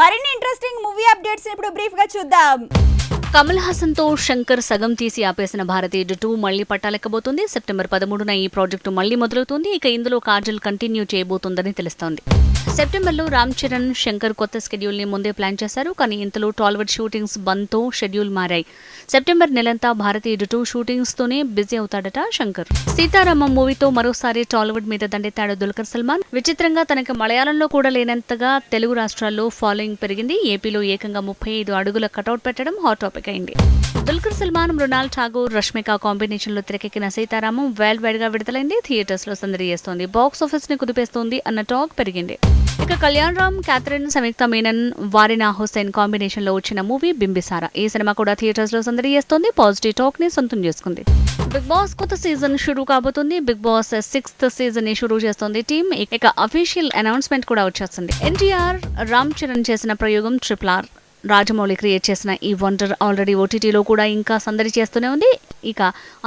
మరిన్ని interesting movie updates ఇప్పుడు బ్రీఫ్గా చూద్దాం. కమల్ హాసన్తో శంకర్ సగం తీసి ఆపేసిన భారతీయుడు టూ మళ్ళీ పట్టాలెక్కబోతుంది. సెప్టెంబర్ పదమూడున ఈ ప్రాజెక్టు మళ్ళీ మొదలవుతుంది. ఇక ఇందులో కాజల్ కంటిన్యూ చేయబోతోందని తెలుస్తోంది. సెప్టెంబర్లో రామ్ చరణ్ శంకర్ కొత్త షెడ్యూల్ని ముందే ప్లాన్ చేశారు కానీ ఇంతలో టాలీవుడ్ షూటింగ్స్ బంద్తో షెడ్యూల్ మారాయి. సెప్టెంబర్ నెలంతా భారతీయుడు టూ షూటింగ్స్ తోనే బిజీ అవుతాడట శంకర్. సీతారామం మూవీతో మరోసారి టాలీవుడ్ మీద దండెత్తాడు దుల్కర్ సల్మాన్. విచిత్రంగా తనకి మలయాళంలో కూడా లేనంతగా తెలుగు రాష్ట్రాల్లో ఫాలోయింగ్ పెరిగింది. ఏపీలో ఏకంగా ముప్పై ఐదు అడుగుల కటౌట్ పెట్టడం హాట్ టాపిక్. అయింది దుల్కర్ సల్మాన్ మృణాల్ ఠాగూర్ రష్మిక కాంబినేషన్లో తెరకెక్కిన సీతారామం వరల్డ్ వైడ్గా విడుదలైంది. థియేటర్స్లో సందడి చేస్తోంది. బాక్స్ ఆఫీస్ని కుదిపేస్తోంది అన్న టాక్ పెరిగింది. ఇక కళ్యాణ్ రామ్ క్యాథరిన్ సంయుక్త మీనన్ వారినా హుస్సేన్ కాంబినేషన్లో వచ్చిన మూవీ బింబిసారా. ఈ సినిమా కూడా థియేటర్స్లో సందడి చేస్తోంది. పాజిటివ్ టాక్ని సొంతం చేసుకుంది. బిగ్ బాస్ కొత్త సీజన్ షురూ కాబోతుంది. బిగ్ బాస్ సిక్స్త్ సీజన్ని షురూ చేస్తోంది టీమ్. ఇక అఫీషియల్ అనౌన్స్మెంట్ కూడా వచ్చేస్తుంది. ఎన్టీఆర్ రామ్ చరణ్ చేసిన ప్రయోగం ట్రిపుల్ ఆర్. రాజమౌళి క్రియేట్ చేసిన ఈ వండర్ ఆల్రెడీ ఓటీటీలో కూడా ఇంకా సందడి చేస్తూనే ఉంది. ఇక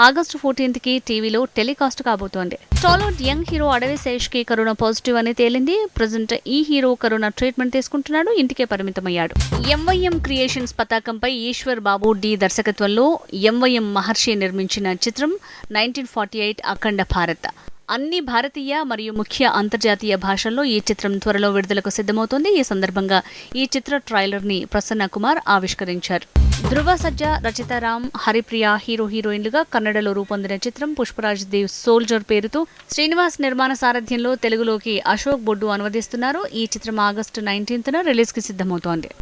ఆగస్టు ఫోర్టీన్త్కి టీవీలో టెలికాస్ట్ కాబోతోంది. టాలీవుడ్ యంగ్ హీరో అడవి శేష్కి కరోనా పాజిటివ్ అని తేలింది. ప్రజెంట్ ఈ హీరో కరోనా ట్రీట్మెంట్ తీసుకుంటున్నాడు. ఇంటికే పరిమితమయ్యాడు. ఎంవైఎం క్రియేషన్స్ పతాకంపై ఈశ్వర్ బాబు డి దర్శకత్వంలో ఎంవైఎం మహర్షి నిర్మించిన చిత్రం nineteen forty eight Akhanda Bharat. అన్ని భారతీయ మరియు ముఖ్య అంతర్జాతీయ భాషల్లో ఈ చిత్రం త్వరలో విడుదలకు సిద్ధమవుతోంది. ఈ సందర్భంగా ఈ చిత్ర ట్రైలర్ని ప్రసన్న కుమార్ ఆవిష్కరించారు. ధృవ సజ్జ రచితారామ్ హరిప్రియ హీరో హీరోయిన్లుగా కన్నడలో రూపొందిన చిత్రం పుష్పరాజ్ దేవ్ సోల్జర్ పేరుతో శ్రీనివాస్ నిర్మాణ సారథ్యంలో తెలుగులోకి అశోక్ బొడ్డు అనువదిస్తున్నారు. ఈ చిత్రం ఆగస్టు నైన్టీన్త్న రిలీజ్కి సిద్ధమవుతోంది.